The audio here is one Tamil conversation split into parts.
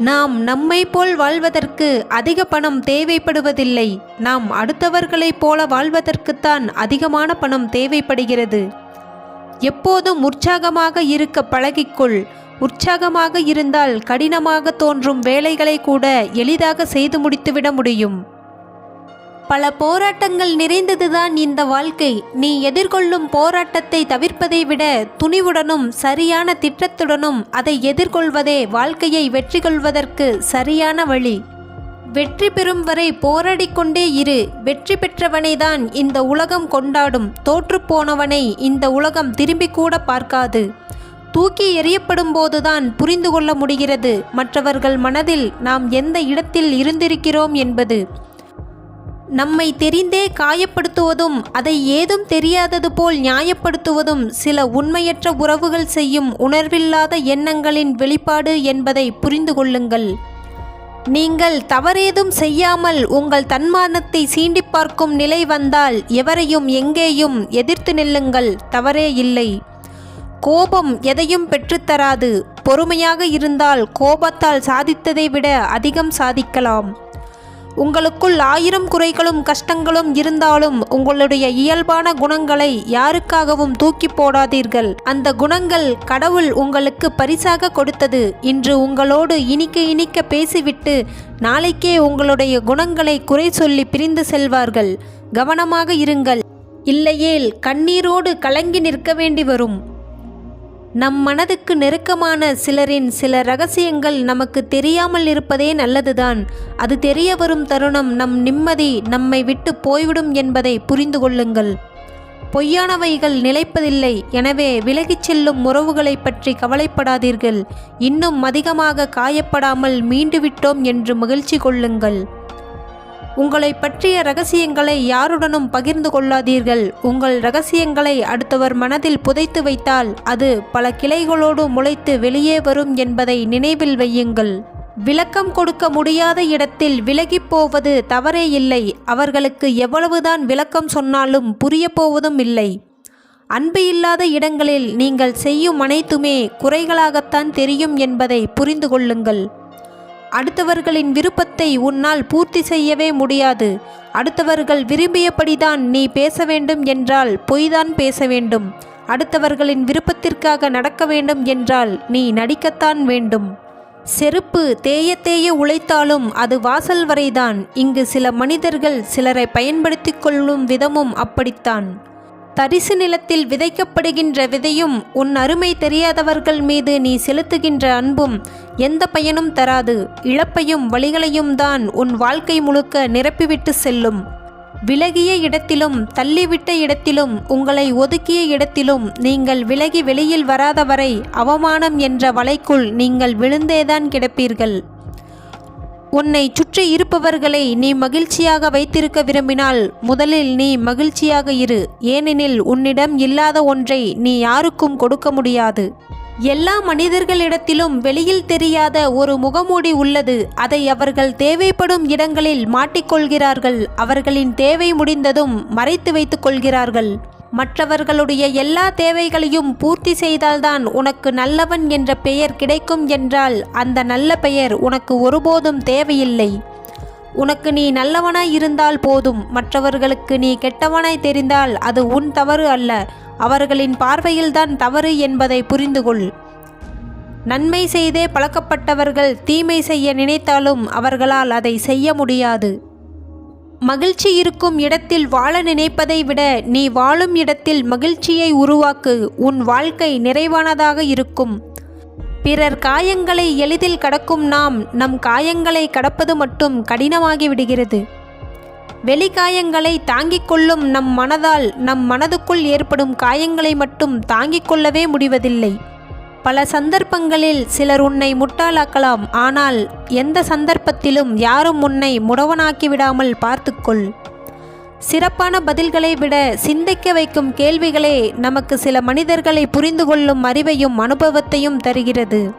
நாம் நம்மை போல் வாழ்வதற்கு அதிக பணம் தேவைப்படுவதில்லை. நாம் அடுத்தவர்களைப் போல வாழ்வதற்குத்தான் அதிகமான பணம் தேவைப்படுகிறது. எப்போதும் உற்சாகமாக இருக்க பழகிக்கொள். உற்சாகமாக இருந்தால் கடினமாக தோன்றும் வேலைகளை கூட எளிதாக செய்து முடித்துவிட முடியும். பல போராட்டங்கள் நிறைந்ததுதான் இந்த வாழ்க்கை. நீ எதிர்கொள்ளும் போராட்டத்தை தவிர்ப்பதை விட துணிவுடனும் சரியான திட்டத்துடனும் அதை எதிர்கொள்வதே வாழ்க்கையை வெற்றி கொள்வதற்கு சரியான வழி. வெற்றி பெறும் வரை போராடிக்கொண்டே இரு. வெற்றி பெற்றவனை தான் இந்த உலகம் கொண்டாடும். தோற்றுப்போனவனை இந்த உலகம் திரும்பி கூட பார்க்காது. தூக்கி எறியப்படும் போதுதான் புரிந்து கொள்ள முடிகிறது. மற்றவர்கள் மனதில் நாம் எந்த இடத்தில் இருந்திருக்கிறோம் என்பது. நம்மை தெரிந்தே காயப்படுத்துவதும் அதை ஏதும் தெரியாதது போல் நியாயப்படுத்துவதும் சில உண்மையற்ற உறவுகள் செய்யும் உணர்வில்லாத எண்ணங்களின் வெளிப்பாடு என்பதை புரிந்து கொள்ளுங்கள். நீங்கள் தவறேதும் செய்யாமல் உங்கள் தன்மானத்தை சீண்டி பார்க்கும் நிலை வந்தால் எவரையும் எங்கேயும் எதிர்த்து நில்லுங்கள் தவறே இல்லை. கோபம் எதையும் பெற்றுத்தராது பொறுமையாக இருந்தால் கோபத்தால் சாதித்ததை விட அதிகம் சாதிக்கலாம். உங்களுக்குள் ஆயிரம் குறைகளும் கஷ்டங்களும் இருந்தாலும் உங்களுடைய இயல்பான குணங்களை யாருக்காகவும் தூக்கி போடாதீர்கள். அந்த குணங்கள் கடவுள் உங்களுக்கு பரிசாக கொடுத்தது. இன்று உங்களோடு இனிக்க இனிக்க பேசிவிட்டு நாளைக்கே உங்களுடைய குணங்களை குறை சொல்லி பிரிந்து செல்வார்கள். கவனமாக இருங்கள். இல்லையேல் கண்ணீரோடு கலங்கி நிற்க வேண்டி வரும். நம் மனதுக்கு நெருக்கமான சிலரின் சில ரகசியங்கள் நமக்கு தெரியாமல் இருப்பதே நல்லதுதான். அது தெரிய வரும் தருணம் நம் நிம்மதி நம்மை விட்டு போய்விடும் என்பதை புரிந்து கொள்ளுங்கள். பொய்யானவைகள் நிலைப்பதில்லை. எனவே விலகிச் செல்லும் உறவுகளை பற்றி கவலைப்படாதீர்கள். இன்னும் அதிகமாக காயப்படாமல் மீண்டுவிட்டோம் என்று மகிழ்ச்சி கொள்ளுங்கள். உங்களை பற்றிய ரகசியங்களை யாருடனும் பகிர்ந்து கொள்ளாதீர்கள். உங்கள் ரகசியங்களை அடுத்தவர் மனதில் புதைத்து வைத்தால் அது பல கிளைகளோடு முளைத்து வெளியே வரும் என்பதை நினைவில் வையுங்கள். விளக்கம் கொடுக்க முடியாத இடத்தில் விலகிப் போவது தவறே இல்லை. அவர்களுக்கு எவ்வளவுதான் விளக்கம் சொன்னாலும் புரிய போவதும் இல்லை. அன்பு இல்லாத இடங்களில் நீங்கள் செய்யும் அனைத்துமே குறைகளாகத்தான் தெரியும் என்பதை புரிந்து கொள்ளுங்கள். அடுத்தவர்களின் விருப்பத்தை உன்னால் பூர்த்தி செய்யவே முடியாது. அடுத்தவர்கள் விரும்பியபடிதான் நீ பேச வேண்டும் என்றால் பொய்தான் பேச வேண்டும். அடுத்தவர்களின் விருப்பத்திற்காக நடக்க வேண்டும் என்றால் நீ நடிக்கத்தான் வேண்டும். செருப்பு தேய தேய உழைத்தாலும் அது வாசல் வரைதான். இங்கு சில மனிதர்கள் சிலரை பயன்படுத்தி கொள்ளும் விதமும் அப்படித்தான். தரிசு நிலத்தில் விதைக்கப்படுகின்ற விதையும் உன் அருமை தெரியாதவர்கள் மீது நீ செலுத்துகின்ற அன்பும் எந்த பயனும் தராது. இழப்பையும் வழிகளையும் தான் உன் வாழ்க்கை முழுக்க நிரப்பிவிட்டு செல்லும். விலகிய இடத்திலும் தள்ளிவிட்ட இடத்திலும் உங்களை ஒதுக்கிய இடத்திலும் நீங்கள் விலகி வெளியில் வராத வரை அவமானம் என்ற வலைக்குள் நீங்கள் விழுந்தேதான் கிடப்பீர்கள். உன்னை சுற்றி இருப்பவர்களை நீ மகிழ்ச்சியாக வைத்திருக்க விரும்பினால் முதலில் நீ மகிழ்ச்சியாக இரு. ஏனெனில் உன்னிடம் இல்லாத ஒன்றை நீ யாருக்கும் கொடுக்க முடியாது. எல்லா மனிதர்களிடத்திலும் வெளியில் தெரியாத ஒரு முகமூடி உள்ளது. அதை அவர்கள் தேவைப்படும் இடங்களில் மாட்டிக்கொள்கிறார்கள். அவர்களின் தேவை முடிந்ததும் மறைத்து வைத்துக் கொள்கிறார்கள். மற்றவர்களுடைய எல்லா தேவைகளையும் பூர்த்தி செய்தால்தான் உனக்கு நல்லவன் என்ற பெயர் கிடைக்கும் என்றால் அந்த நல்ல பெயர் உனக்கு ஒருபோதும் தேவையில்லை. உனக்கு நீ நல்லவனாய் இருந்தால் போதும். மற்றவர்களுக்கு நீ கெட்டவனாய் தெரிந்தால் அது உன் தவறு அல்ல. அவர்களின் பார்வையில்தான் தவறு என்பதை புரிந்துகொள். நன்மை செய்தே பழக்கப்பட்டவர்கள் தீமை செய்ய நினைத்தாலும் அவர்களால் அதை செய்ய முடியாது. மகிழ்ச்சி இருக்கும் இடத்தில் வாழ நினைப்பதை விட நீ வாழும் இடத்தில் மகிழ்ச்சியை உருவாக்கு. உன் வாழ்க்கை நிறைவானதாக இருக்கும். பிறர் காயங்களை எளிதில் கடக்கும் நாம் நம் காயங்களை கடப்பது மட்டும் கடினமாகி விடுகிறது. வெளிக்காயங்களை தாங்கிக் கொள்ளும் நம் மனதால் நம் மனதுக்குள் ஏற்படும் காயங்களை மட்டும் தாங்கிக் கொள்ளவே முடிவதில்லை. பல சந்தர்ப்பங்களில் சிலர் உன்னை முட்டாளாக்கலாம் ஆனால் எந்த சந்தர்ப்பத்திலும் யாரும் உன்னை முடவனாக்கி விடாமல் பார்த்துக்கொள். சிறப்பான பதில்களை விட சிந்திக்க வைக்கும் கேள்விகளே நமக்கு சில மனிதர்களை புரிந்து கொள்ளும் அறிவையும் அனுபவத்தையும் தருகிறது.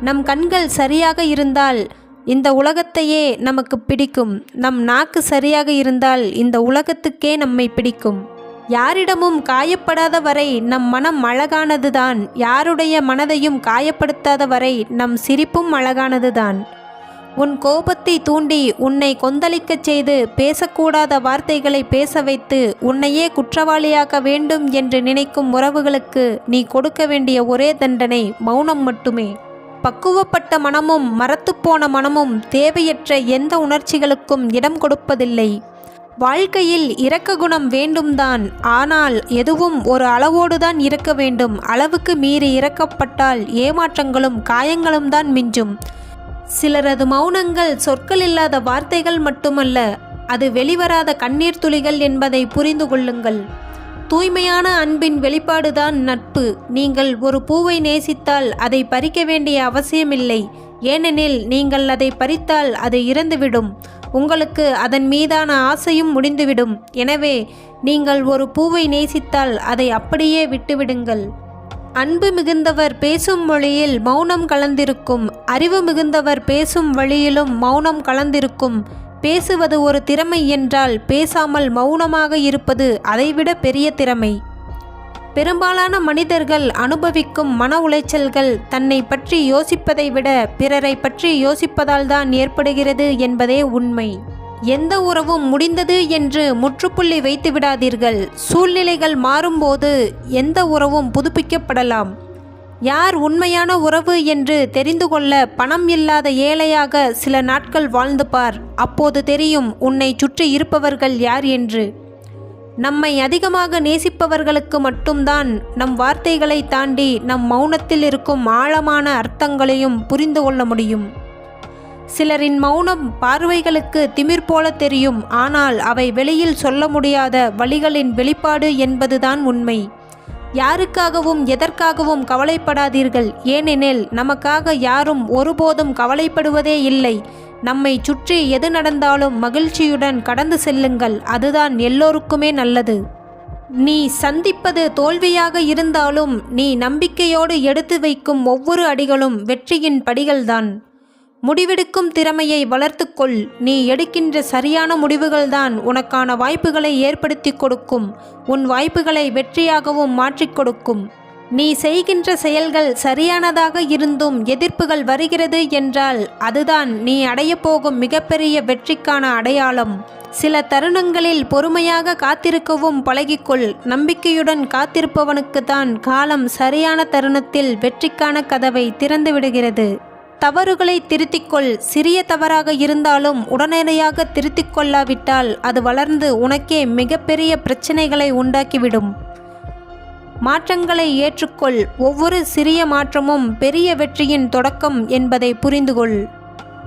நம் கண்கள் சரியாக இருந்தால் இந்த உலகத்தையே நமக்கு பிடிக்கும். நம் நாக்கு சரியாக இருந்தால் இந்த உலகத்துக்கே நம்மை பிடிக்கும். யாரிடமும் காயப்படாத வரை நம் மனம் அழகானதுதான். யாருடைய மனதையும் காயப்படுத்தாத வரை நம் சிரிப்பும் அழகானதுதான். உன் கோபத்தை தூண்டி உன்னை கொந்தளிக்கச் செய்து பேசக்கூடாத வார்த்தைகளை பேச வைத்து உன்னையே குற்றவாளியாக்க வேண்டும் என்று நினைக்கும் உறவுகளுக்கு நீ கொடுக்க வேண்டிய ஒரே தண்டனை மௌனம் மட்டுமே. பக்குவப்பட்ட மனமும் மரத்துப்போன மனமும் தேவையற்ற எந்த உணர்ச்சிகளுக்கும் இடம் கொடுப்பதில்லை. வாழ்க்கையில் இரக்க குணம் வேண்டும்தான். ஆனால் எதுவும் ஒரு அளவோடுதான் இருக்க வேண்டும். அளவுக்கு மீறி இறக்கப்பட்டால் ஏமாற்றங்களும் காயங்களும் தான் மிஞ்சும். சிலரது மௌனங்கள் சொற்கள் இல்லாத வார்த்தைகள் மட்டுமல்ல அது வெளிவராத கண்ணீர் துளிகள் என்பதை புரிந்து கொள்ளுங்கள். தூய்மையான அன்பின் வெளிப்பாடுதான் நட்பு. நீங்கள் ஒரு பூவை நேசித்தால் அதை பறிக்க வேண்டிய அவசியமில்லை. ஏனெனில் நீங்கள் அதை பறித்தால் அது இறந்துவிடும். உங்களுக்கு அதன் மீதான ஆசையும் முடிந்துவிடும். எனவே நீங்கள் ஒரு பூவை நேசித்தால் அதை அப்படியே விட்டுவிடுங்கள். அன்பு மிகுந்தவர் பேசும் மொழியில் மௌனம் கலந்திருக்கும். அறிவு மிகுந்தவர் பேசும் வழியிலும் மௌனம் கலந்திருக்கும். பேசுவது ஒரு திறமை என்றால் பேசாமல் மௌனமாக இருப்பது அதைவிட பெரிய திறமை. பெரும்பாலான மனிதர்கள் அனுபவிக்கும் மன உளைச்சல்கள் தன்னை பற்றி யோசிப்பதை விட பிறரை பற்றி யோசிப்பதால் தான் ஏற்படுகிறது என்பதே உண்மை. எந்த உறவும் முடிந்தது என்று முற்றுப்புள்ளி வைத்து விடாதீர்கள். சூழ்நிலைகள் மாறும்போது எந்த உறவும் புதுப்பிக்கப்படலாம். யார் உண்மையான உறவு என்று தெரிந்து கொள்ள பணம் இல்லாத ஏழையாக சில நாட்கள் வாழ்ந்து பார். அப்போது தெரியும் உன்னை சுற்றி இருப்பவர்கள் யார் என்று. நம்மை அதிகமாக நேசிப்பவர்களுக்கு மட்டும்தான் நம் வார்த்தைகளை தாண்டி நம் மௌனத்தில் இருக்கும் ஆழமான அர்த்தங்களையும் புரிந்து கொள்ள முடியும். சிலரின் மௌனம் பார்வைகளுக்கு திமிர் போல தெரியும் ஆனால் அவை வெளியில் சொல்ல முடியாத வழிகளின் வெளிப்பாடு என்பதுதான் உண்மை. யாருக்காகவும் எதற்காகவும் கவலைப்படாதீர்கள் ஏனெனில் நமக்காக யாரும் ஒருபோதும் கவலைப்படுவதே இல்லை. நம்மை சுற்றி எது நடந்தாலும் மகிழ்ச்சியுடன் கடந்து செல்லுங்கள். அதுதான் எல்லோருக்குமே நல்லது. நீ சந்திப்பது தோல்வியாக இருந்தாலும் நீ நம்பிக்கையோடு எடுத்து வைக்கும் ஒவ்வொரு அடிகளும் வெற்றியின் படிகள்தான். முடிவெடுக்கும் திறமையை வளர்த்துக்கொள். நீ எடுக்கின்ற சரியான முடிவுகள்தான் உனக்கான வாய்ப்புகளை ஏற்படுத்தி கொடுக்கும். உன் வாய்ப்புகளை வெற்றியாகவும் மாற்றிக் கொடுக்கும். நீ செய்கின்ற செயல்கள் சரியானதாக இருந்தும் எதிர்ப்புகள் வருகிறது என்றால் அதுதான் நீ அடையப்போகும் மிகப்பெரிய வெற்றிக்கான அடையாளம். சில தருணங்களில் பொறுமையாக காத்திருக்கவும் பழகிக்கொள். நம்பிக்கையுடன் காத்திருப்பவனுக்கு தான் காலம் சரியான தருணத்தில் வெற்றிக்கான கதவை திறந்து விடுகிறது தவறுகளை திருத்திக்கொள். சிறிய தவறாக இருந்தாலும் உடனடியாக திருத்திக் கொள்ளாவிட்டால் அது வளர்ந்து உனக்கே மிகப்பெரிய பிரச்சனைகளை உண்டாக்கிவிடும். மாற்றங்களை ஏற்றுக்கொள். ஒவ்வொரு சிறிய மாற்றமும் பெரிய வெற்றியின் தொடக்கம் என்பதை புரிந்துகொள்.